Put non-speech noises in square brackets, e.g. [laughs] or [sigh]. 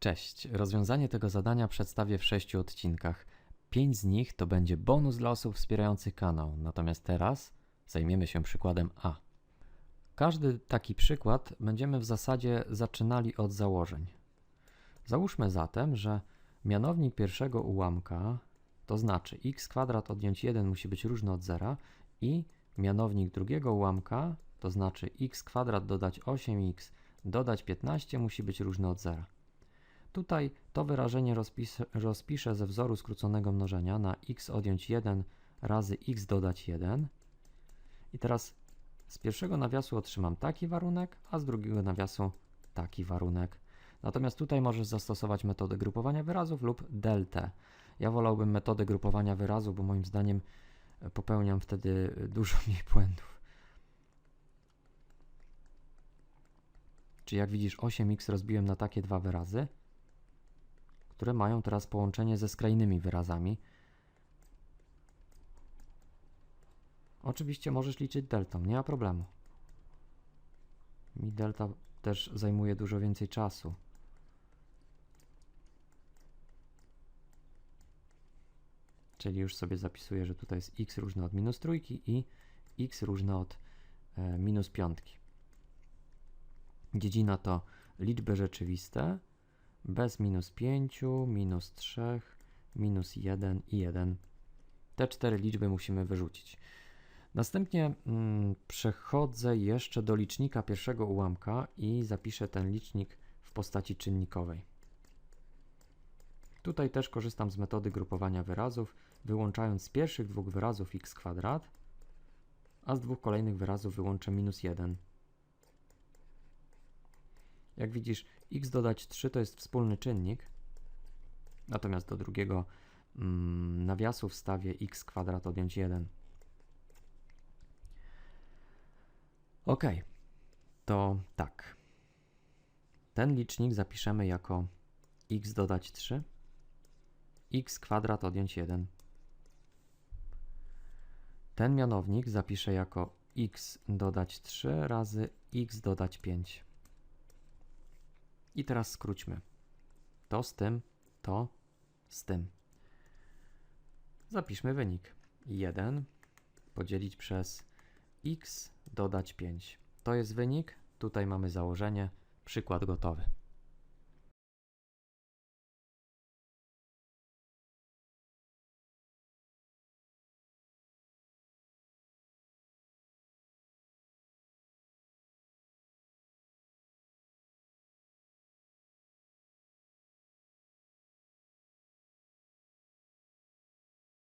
Cześć. Rozwiązanie tego zadania przedstawię w sześciu odcinkach. Pięć z nich to będzie bonus dla osób wspierających kanał, natomiast teraz zajmiemy się przykładem A. Każdy taki przykład będziemy w zasadzie zaczynali od założeń. Załóżmy zatem, że mianownik pierwszego ułamka, to znaczy x kwadrat odjąć 1 musi być różny od zera i mianownik drugiego ułamka, to znaczy x kwadrat dodać 8x dodać 15 musi być równy od zera. Tutaj to wyrażenie rozpis, rozpiszę ze wzoru skróconego mnożenia na x odjąć 1 razy x dodać 1. I teraz z pierwszego nawiasu otrzymam taki warunek, a z drugiego nawiasu taki warunek. Natomiast tutaj możesz zastosować metodę grupowania wyrazów lub deltę. Ja wolałbym metodę grupowania wyrazów, bo moim zdaniem e, popełniam wtedy e, dużo [laughs] mniej błędów. Czyli jak widzisz 8x rozbiłem na takie dwa wyrazy, które mają teraz połączenie ze skrajnymi wyrazami. Oczywiście możesz liczyć deltą, nie ma problemu. Mi delta też zajmuje dużo więcej czasu. Czyli już sobie zapisuję, że tutaj jest x różne od minus trójki i x różne od e, minus piątki. Dziedzina to liczby rzeczywiste bez minus 5, minus 3, minus 1 i 1. Te cztery liczby musimy wyrzucić. Następnie mm, przechodzę jeszcze do licznika pierwszego ułamka i zapiszę ten licznik w postaci czynnikowej. Tutaj też korzystam z metody grupowania wyrazów, wyłączając z pierwszych dwóch wyrazów x kwadrat, a z dwóch kolejnych wyrazów wyłączę minus 1. Jak widzisz, x dodać 3 to jest wspólny czynnik, natomiast do drugiego mm, nawiasu wstawię x kwadrat odjąć 1. Ok, to tak. Ten licznik zapiszemy jako x dodać 3, x kwadrat odjąć 1. Ten mianownik zapiszę jako x dodać 3 razy x dodać 5. I teraz skróćmy. To z tym, to z tym. Zapiszmy wynik. 1 podzielić przez x dodać 5. To jest wynik. Tutaj mamy założenie. Przykład gotowy.